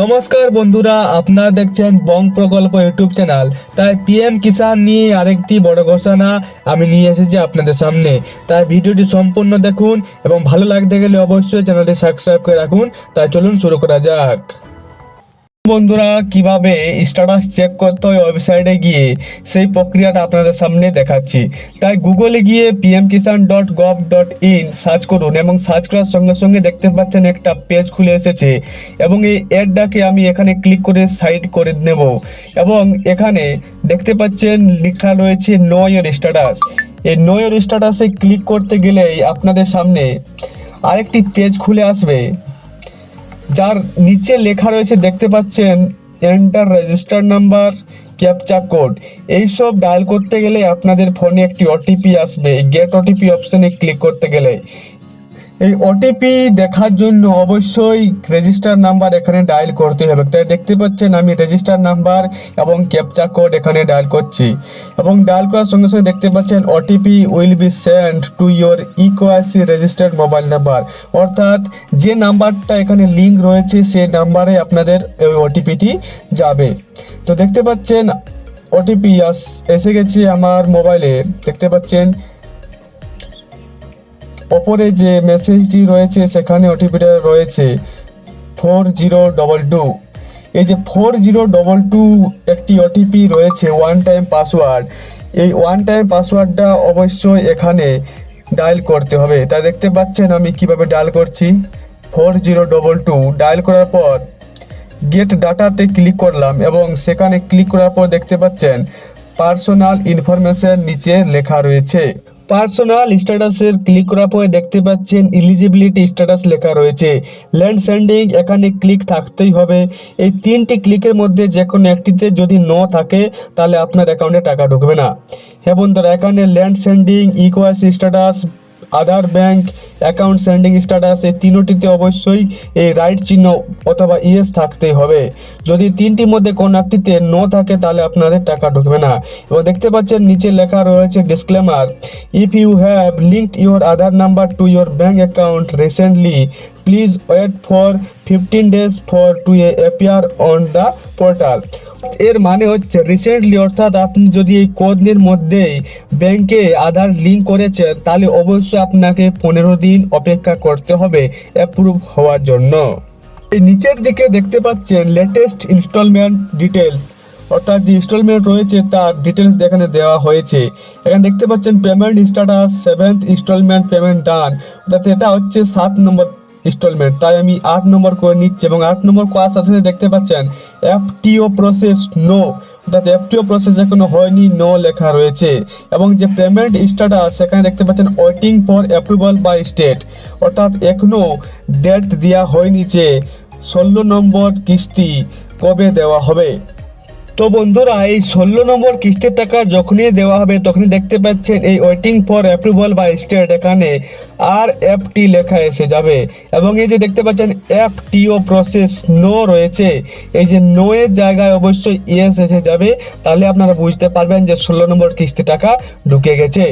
নমস্কার বন্ধুরা, আপনারা দেখছেন বং প্রকল্প ইউটিউব চ্যানেল। তাই পিএম কিষাণ নিয়ে আরেকটি বড় ঘোষণা আমি নিয়ে এসেছি আপনাদের সামনে। তাই ভিডিওটি সম্পূর্ণ দেখুন এবং ভালো লাগতে গেলে অবশ্যই চ্যানেলটি সাবস্ক্রাইব করে রাখুন। তাই চলুন শুরু করা যাক। বন্ধুরা, কীভাবে স্ট্যাটাস চেক করতে হয় ওয়েবসাইটে গিয়ে সেই প্রক্রিয়াটা আপনাদের সামনে দেখাচ্ছি। তাই গুগলে গিয়ে PM Kisan dot gov dot in search করুন এবং সার্চ করার সঙ্গে সঙ্গে দেখতে পাচ্ছেন একটা পেজ খুলে এসেছে এবং এই অ্যাডটাকে আমি এখানে ক্লিক করে সাইড করে নেব এবং এখানে দেখতে পাচ্ছেন লেখা রয়েছে নো ইয়ার স্ট্যাটাস এই নো ইয়ার স্ট্যাটাসে ক্লিক করতে গেলেই আপনাদের সামনে আরেকটি পেজ খুলে আসবে। যার নিচে লেখা রয়েছে, দেখতে পাচ্ছেন enter register number captcha code এইসব ডায়াল করতে গেলে আপনাদের ফোনে একটি ওটিপি আসবে। গেট ওটিপি অপশানে ক্লিক করতে গেলে। এই ওটিপি দেখার জন্য অবশ্যই রেজিস্টার নাম্বার এখানে ডায়াল করতে হবে। তাই দেখতে পাচ্ছেন আমি রেজিস্টার নাম্বার এবং ক্যাপচা কোড এখানে ডায়াল করছি। এবং ডায়াল করার সঙ্গে সঙ্গে দেখতে পাচ্ছেন OTP will be send to your eKYC registered mobile number অর্থাৎ যে নাম্বারটা এখানে লিঙ্ক রয়েছে, সেই নাম্বারে আপনাদের ওই ওটিপিটি যাবে। তো দেখতে পাচ্ছেন ওটিপি এসে গেছে আমার মোবাইলে দেখতে পাচ্ছেন ওপরে যে মেসেজটি রয়েছে, সেখানে ওটিপিটা রয়েছে ফোর জিরো ডবল টু এই যে ফোর জিরো ডবল টু একটি ওটিপি রয়েছে ওয়ান টাইম পাসওয়ার্ড এই ওয়ান টাইম পাসওয়ার্ডটা অবশ্যই এখানে ডায়াল করতে হবে। তা দেখতে পাচ্ছেন আমি কীভাবে ডায়াল করছি? Four zero double two dial করার পর গেট ডাটাতে ক্লিক করলাম এবং সেখানে ক্লিক করার পর দেখতে পাচ্ছেন পার্সোনাল ইনফরমেশন নিচে লেখা রয়েছে। পার্সোনাল স্ট্যাটাসের ক্লিক করার পরে দেখতে পাচ্ছেন ইলিজিবিলিটি স্ট্যাটাস লেখা রয়েছে। ল্যান্ড স্যান্ডিং এখানে ক্লিক থাকতেই হবে। এই তিনটি ক্লিকের মধ্যে যে কোনো একটিতে যদি ন থাকে, তাহলে আপনার অ্যাকাউন্টে টাকা ঢুকবে না। হ্যাঁ বন্ধুরা, এখানে land seeding eKYC status Aadhaar bank account seeding status এই তিনোটিতে অবশ্যই এই রাইট চিহ্ন অথবা ইয়েস থাকতেই হবে। যদি তিনটির মধ্যে কোনো একটিতে নো থাকে তাহলে আপনাদের টাকা ঢুকবে না। এবং দেখতে পাচ্ছেন নিচে লেখা রয়েছে disclaimer if you have linked your Aadhaar number to your bank account recently please wait for fifteen days for to a appear on the portal এর মানে হচ্ছে রিসেন্টলি অর্থাৎ আপনি যদি এই কদিনের মধ্যেই ব্যাংকে আধার লিঙ্ক করেছেন, তাহলে অবশ্যই আপনাকে পনেরো দিন অপেক্ষা করতে হবে অ্যাপ্রুভ হওয়ার জন্য। এই নিচের দিকে দেখতে পাচ্ছেন লেটেস্ট ইনস্টলমেন্ট ডিটেলস অর্থাৎ যে ইনস্টলমেন্ট রয়েছে, তার ডিটেলস এখানে দেওয়া হয়েছে। এখানে দেখতে পাচ্ছেন payment status seventh instalment payment done অর্থাৎ এটা হচ্ছে সাত নম্বর ইনস্টলমেন্ট তাই আমি আট নম্বর করে নিচ্ছি এবং আট নম্বর করার সাথে দেখতে পাচ্ছেন? এফটিও প্রসেস নো অর্থাৎ এফটিও প্রসেস এখনও হয়নি নো লেখা রয়েছে। এবং যে পেমেন্ট স্ট্যাটাস সেখানে দেখতে পাচ্ছেন waiting for approval by state অর্থাৎ এখনও ডেট দেওয়া হয়নি যে ষোলো নম্বর কিস্তি কবে দেওয়া হবে। তো বন্ধুরা, এই ষোলো নম্বর কিস্তির টাকা যখনই দেওয়া হবে, তখনই দেখতে পাচ্ছেন এই ওয়েটিং ফর অ্যাপ্রুভাল বা স্টেট এখানে আর এফ টি লেখা এসে যাবে। এবং এই যে দেখতে পাচ্ছেন এফ টিও প্রসেস নো রয়েছে। এই যে নো এর জায়গায় অবশ্যই ইয়েস এসে যাবে। তাহলে আপনারা বুঝতে পারবেন যে ষোলো নম্বর কিস্তি টাকা ঢুকে গেছে।